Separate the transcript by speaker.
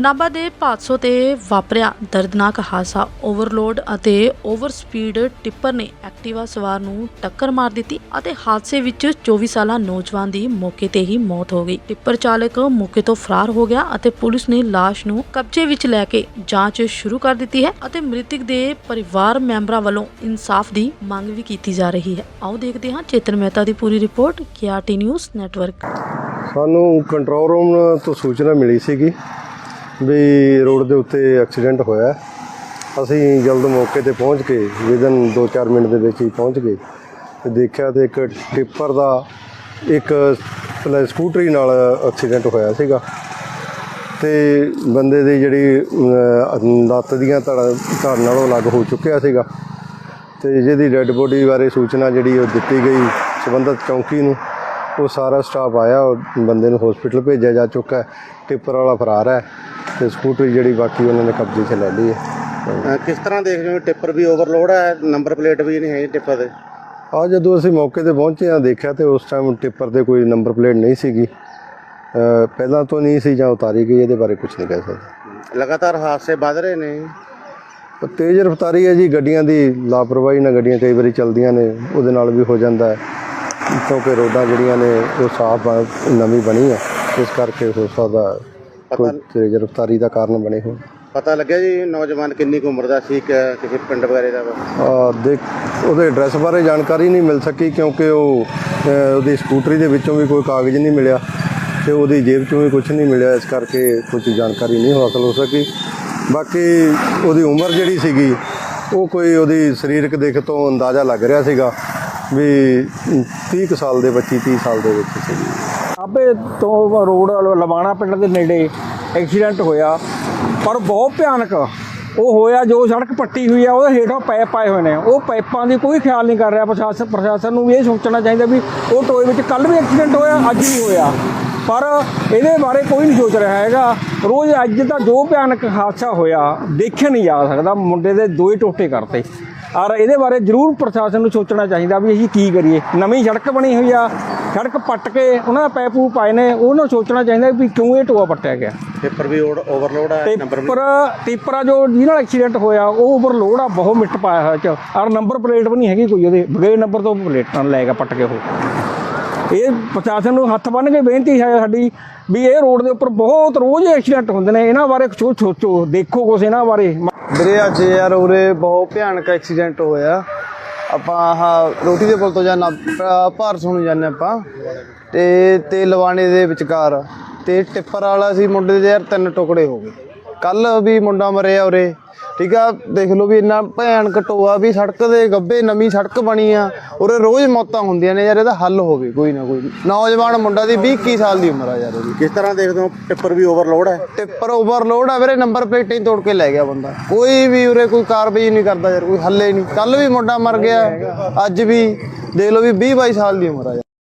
Speaker 1: ਨਾਭਾ ਦੇ 500 ਤੇ ਵਾਪਰਿਆ ਦਰਦਨਾਕ ਹਾਦਸਾ। ਓਵਰਲੋਡ ਅਤੇ ਓਵਰ ਸਪੀਡ ਟਿੱਪਰ ਨੇ ਐਕਟਿਵਾ ਸਵਾਰ ਨੂੰ ਟੱਕਰ ਮਾਰ ਦਿੱਤੀ ਅਤੇ ਹਾਦਸੇ ਵਿੱਚ 24 ਸਾਲਾ ਨੌਜਵਾਨ ਦੀ ਮੌਕੇ ਤੇ ਹੀ ਮੌਤ ਹੋ ਗਈ। ਟਿੱਪਰ ਚਾਲਕ ਮੌਕੇ ਤੋਂ ਫਰਾਰ ਹੋ ਗਿਆ ਅਤੇ ਪੁਲਿਸ ਨੇ ਲਾਸ਼ ਨੂੰ ਕਬਜ਼ੇ ਵਿੱਚ ਲੈ ਕੇ ਜਾਂਚ ਸ਼ੁਰੂ ਕਰ ਦਿੱਤੀ ਹੈ ਅਤੇ ਮ੍ਰਿਤਕ ਦੇ ਪਰਿਵਾਰ ਮੈਂਬਰਾਂ ਵੱਲੋਂ ਇਨਸਾਫ ਦੀ ਮੰਗ ਵੀ ਕੀਤੀ ਜਾ ਰਹੀ ਹੈ। ਆਓ ਦੇਖਦੇ ਹਾਂ ਚੇਤਨ ਮਹਿਤਾ ਦੀ ਪੂਰੀ ਰਿਪੋਰਟ ਕਿਆਟੀ ਨਿਊਜ਼ ਨੈਟਵਰਕ।
Speaker 2: ਸਾਨੂੰ ਕੰਟਰੋਲ ਰੂਮ ਤੋਂ ਸੂਚਨਾ ਮਿਲੀ ਸੀਗੀ ਵੀ ਰੋਡ ਦੇ ਉੱਤੇ ਐਕਸੀਡੈਂਟ ਹੋਇਆ। ਅਸੀਂ ਜਲਦ ਮੌਕੇ ਤੇ ਪਹੁੰਚ ਕੇ ਵਿਦਨ 2-4 ਮਿੰਟ ਦੇ ਵਿੱਚ ਹੀ ਪਹੁੰਚ ਗਏ। ਤੇ ਦੇਖਿਆ ਤੇ ਇੱਕ ਟਿੱਪਰ ਦਾ ਇੱਕ ਪਲੈ ਸਕੂਟਰੀ ਨਾਲ ਐਕਸੀਡੈਂਟ ਹੋਇਆ ਸੀਗਾ। ਤੇ ਬੰਦੇ ਦੀ ਜਿਹੜੀ ਅਮ, ਲੱਤ ਦੀਆਂ ਧੜਾਂ ਧੜ ਨਾਲੋਂ ਅਲੱਗ ਹੋ ਚੁੱਕਿਆ ਸੀਗਾ। ਤੇ ਜਿਹਦੀ ਡੈੱਡ ਬੋਡੀ ਬਾਰੇ ਸੂਚਨਾ ਜਿਹੜੀ ਉਹ ਦਿੱਤੀ ਗਈ ਸਬੰਧਤ ਚੌਂਕੀ ਨੂੰ ਉਹ ਸਾਰਾ ਸਟਾਫ ਆਇਆ ਬੰਦੇ ਨੂੰ ਹਸਪੀਟਲ ਭੇਜਿਆ ਜਾ ਚੁੱਕਾ ਹੈ। ਟਿੱਪਰ ਵਾਲਾ ਫਰਾਰ ਹੈ। ਤੇ ਸਕੂਟਰੀ ਜਿਹੜੀ ਬਾਕੀ ਉਹਨਾਂ ਨੇ ਕਬਜ਼ੇ 'ਚ ਲੈ ਲਈ ਹੈ।
Speaker 3: ਅਹ ਕਿਸ ਤਰ੍ਹਾਂ ਦੇਖਦੇ ਹੋ? ਟਿੱਪਰ ਵੀ ਓਵਰਲੋਡ ਹੈ ਨੰਬਰ ਪਲੇਟ ਵੀ ਨਹੀਂ ਹੈ ਟਿੱਪਰ ਦੇ?
Speaker 2: ਆ ਜਦੋਂ ਅਸੀਂ ਮੌਕੇ ਤੇ ਪਹੁੰਚੇ ਆ ਦੇਖਿਆ ਤੇ ਉਸ ਟਾਈਮ ਟਿੱਪਰ ਤੇ ਕੋਈ ਨੰਬਰ ਪਲੇਟ ਨਹੀਂ ਸੀਗੀ। ਪਹਿਲਾਂ ਤੋਂ ਨਹੀਂ ਸੀ ਜਾਂ ਉਤਾਰੀ ਗਈ ਇਹਦੇ ਬਾਰੇ ਕੁਝ ਨਹੀਂ ਕਹਿ ਸਕਦੇ।
Speaker 3: ਲਗਾਤਾਰ ਹਾਦਸੇ ਵੱਧ ਰਹੇ ਨੇ
Speaker 2: ਪਰ ਤੇਜ਼ ਰਫ਼ਤਾਰੀ ਹੈ ਜੀ ਗੱਡੀਆਂ ਦੀ ਲਾਪਰਵਾਹੀ ਨਾਲ ਗੱਡੀਆਂ ਕਈ ਵਾਰੀ ਚੱਲਦੀਆਂ ਨੇ ਉਹਦੇ ਨਾਲ ਵੀ ਹੋ ਜਾਂਦਾ ਹੈ। ਕਿਉਂਕਿ ਰੋਡਾਂ ਜਿਹੜੀਆਂ ਨੇ ਉਹ ਸਾਫ਼ ਆ, ਨਵੀਂ ਬਣੀ ਹੈ ਇਸ ਕਰਕੇ ਹੋ ਸਕਦਾ ਕੋਈ ਤੇਜ਼ ਰਫ਼ਤਾਰੀ ਦਾ ਕਾਰਨ ਬਣੇ ਹੋਣ।
Speaker 3: ਪਤਾ ਲੱਗਿਆ ਜੀ ਨੌਜਵਾਨ ਕਿੰਨੀ ਕੁ ਉਮਰ ਦਾ ਸੀ ਕਿ- ਕਿਸੇ ਪਿੰਡ ਵਗੈਰੇ ਦਾ ਵਾ?
Speaker 2: ਆ ਦੇਖ ਉਹਦੇ ਐਡਰੈਸ ਬਾਰੇ ਜਾਣਕਾਰੀ ਨਹੀਂ ਮਿਲ ਸਕੀ ਕਿਉਂਕਿ ਉਹ ਅ, ਉਹਦੀ ਸਕੂਟਰੀ ਦੇ ਵਿੱਚੋਂ ਵੀ ਕੋਈ ਕਾਗਜ਼ ਨਹੀਂ ਮਿਲਿਆ ਤੇ ਉਹਦੀ ਜੇਬ 'ਚੋਂ ਵੀ ਕੁਝ ਨਹੀਂ ਮਿਲਿਆ ਇਸ ਕਰਕੇ ਕੁਝ ਜਾਣਕਾਰੀ ਨਹੀਂ ਹਾਸਲ ਹੋ ਸਕੀ। ਬਾਕੀ ਉਹਦੀ ਉਮਰ ਜਿਹੜੀ ਸੀਗੀ ਉਹ ਕੋਈ ਉਹਦੀ ਸਰੀਰਕ ਦਿੱਖ ਤੋਂ ਅੰਦਾਜ਼ਾ ਲੱਗ ਰਿਹਾ ਸੀਗਾ ਵੀ 30 ਕੁ ਸਾਲ ਦੇ 25 30 ਸਾਲ ਦੇ ਵਿੱਚ ਸੀਗੀ।
Speaker 4: ਆਪੇ ਤੋਂ ਰੋਡ ਲਵਾਣਾ ਪਿੰਡ ਦੇ ਨੇੜੇ ਐਕਸੀਡੈਂਟ ਹੋਇਆ, ਪਰ ਬਹੁਤ ਭਿਆਨਕ। ਉਹ ਹੋਇਆ ਜੋ ਸੜਕ ਪੱਟੀ ਹੋਈ ਆ, ਉਹਦੇ ਹੇਠੋਂ ਪਾਈਪ ਪਾਏ ਹੋਏ ਨੇ। ਉਹ ਪਾਈਪਾਂ ਦੀ ਕੋਈ ਖਿਆਲ ਨਹੀਂ ਕਰ ਰਿਹਾ ਪ੍ਰਸ਼ਾਸਨ ਪ੍ਰਸ਼ਾਸਨ ਨੂੰ ਵੀ ਇਹ ਸੋਚਣਾ ਚਾਹੀਦਾ ਵੀ ਉਹ ਟੋਏ ਵਿੱਚ ਕੱਲ ਵੀ ਐਕਸੀਡੈਂਟ ਹੋਇਆ, ਅੱਜ ਵੀ ਹੋਇਆ। ਪਰ ਇਹਦੇ ਬਾਰੇ ਕੋਈ ਨਹੀਂ ਸੋਚ ਰਿਹਾ ਹੈਗਾ। ਰੋਜ਼ ਅੱਜ ਦਾ ਜੋ ਭਿਆਨਕ ਹਾਦਸਾ ਹੋਇਆ, ਦੇਖਿਆ ਨਹੀਂ ਜਾ ਸਕਦਾ। ਮੁੰਡੇ ਦੇ ਦੋਏ ਟੋਟੇ ਕਰਤੇ। ਔਰ ਇਹਦੇ ਬਾਰੇ ਜ਼ਰੂਰ ਪ੍ਰਸ਼ਾਸਨ ਨੂੰ ਸੋਚਣਾ ਚਾਹੀਦਾ ਵੀ ਅਸੀਂ ਕੀ ਕਰੀਏ। ਨਵੀਂ ਸੜਕ ਬਣੀ ਹੋਈ ਆ ਸੜਕ ਪੱਟ ਕੇ ਉਹਨਾਂ ਦਾ ਪੈਪੂ ਪਾਏ ਨੇ ਉਹਨਾਂ ਨੂੰ ਸੋਚਣਾ ਚਾਹੀਦਾ ਵੀ ਕਿਉਂ ਇਹ ਟੋਆ ਪੱਟਿਆ ਗਿਆ।
Speaker 3: ਟਿੱਪਰ ਵੀ ਓਵਰਲੋਡ ਹੈ ਨੰਬਰ ਵੀ
Speaker 4: ਟਿੱਪਰ ਟਿੱਪਰਾ ਜੋ ਜਿਹਦੇ ਨਾਲ ਐਕਸੀਡੈਂਟ ਹੋਇਆ ਉਹ ਓਵਰਲੋਡ ਆ ਬਹੁਤ ਮਿੱਟ ਪਾਇਆ ਹੋਇਆ ਚ। ਔਰ ਨੰਬਰ ਪਲੇਟ ਵੀ ਨਹੀਂ ਹੈਗੀ ਕੋਈ ਉਹਦੇ ਬਗੈਰ ਨੰਬਰ ਤੋਂ ਪਲੇਟਾਂ ਲੈ ਕੇ ਪੱਟ ਕੇ ਉਹ ਇਹ ਪ੍ਰਸ਼ਾਸਨ ਨੂੰ ਹੱਥ ਬੰਨ੍ਹ ਕੇ ਬੇਨਤੀ ਹੈ ਸਾਡੀ ਵੀ ਇਹ ਰੋਡ ਦੇ ਉੱਪਰ ਬਹੁਤ ਰੋਜ਼ ਐਕਸੀਡੈਂਟ ਹੁੰਦੇ ਨੇ ਇਹਨਾਂ ਬਾਰੇ ਕੁਛ ਸੋਚੋ ਦੇਖੋ ਕੁਛ ਇਹਨਾਂ ਬਾਰੇ।
Speaker 5: ਵੀਰੇ ਅੱਜ ਯਾਰ ਉਰੇ ਬਹੁਤ ਭਿਆਨਕ ਐਕਸੀਡੈਂਟ ਹੋਇਆ। ਆਪਾਂ ਆਹ ਰੋਟੀ ਦੇ ਪੁਲ ਤੋਂ ਜਾਂ ਭਾਰਸੋਂ ਨੂੰ ਜਾਂਦੇ ਆਪਾਂ। ਤੇ ਤੇ ਲਵਾਣੇ ਦੇ ਵਿਚਕਾਰ, ਤੇ ਟਿੱਪਰ ਵਾਲਾ ਸੀ ਮੁੰਡੇ ਦੇ ਯਾਰ, ਤਿੰਨ ਟੁਕੜੇ ਹੋ ਗਏ। ਕੱਲ ਵੀ ਮੁੰਡਾ ਮਰਿਆ ਉਰੇ ਠੀਕ ਆ ਦੇਖ ਲਓ ਵੀ ਇੰਨਾ ਭਿਆਨਕ ਟੋਆ ਵੀ ਸੜਕ ਦੇ ਗੱਬੇ ਨਵੀਂ ਸੜਕ ਬਣੀ ਆ ਉਰੇ ਰੋਜ਼ ਮੌਤਾਂ ਹੁੰਦੀਆਂ ਨੇ ਯਾਰ ਇਹਦਾ ਹੱਲ ਹੋਵੇ ਕੋਈ ਨਾ ਕੋਈ। ਨੌਜਵਾਨ ਮੁੰਡਾ ਦੀ 20 21 ਸਾਲ ਦੀ ਉਮਰ ਆ ਯਾਰ ਉਹਦੀ।
Speaker 3: ਕਿਸ ਤਰ੍ਹਾਂ ਦੇਖਦੇ ਹੋ ਟਿੱਪਰ ਵੀ ਓਵਰਲੋਡ ਹੈ?
Speaker 5: ਟਿੱਪਰ ਓਵਰਲੋਡ ਆ ਵੀਰੇ ਨੰਬਰ ਪਲੇਟਾਂ ਹੀ ਤੋੜ ਕੇ ਲੈ ਗਿਆ ਬੰਦਾ। ਕੋਈ ਵੀ ਉਰੇ ਕੋਈ ਕਾਰਵਾਈ ਨਹੀਂ ਕਰਦਾ ਯਾਰ ਕੋਈ ਹੱਲੇ ਨਹੀਂ। ਕੱਲ ਵੀ ਮੁੰਡਾ ਮਰ ਗਿਆ ਅੱਜ ਵੀ ਦੇਖ ਲਓ ਵੀ 20 22 ਸਾਲ ਦੀ ਉਮਰ ਆ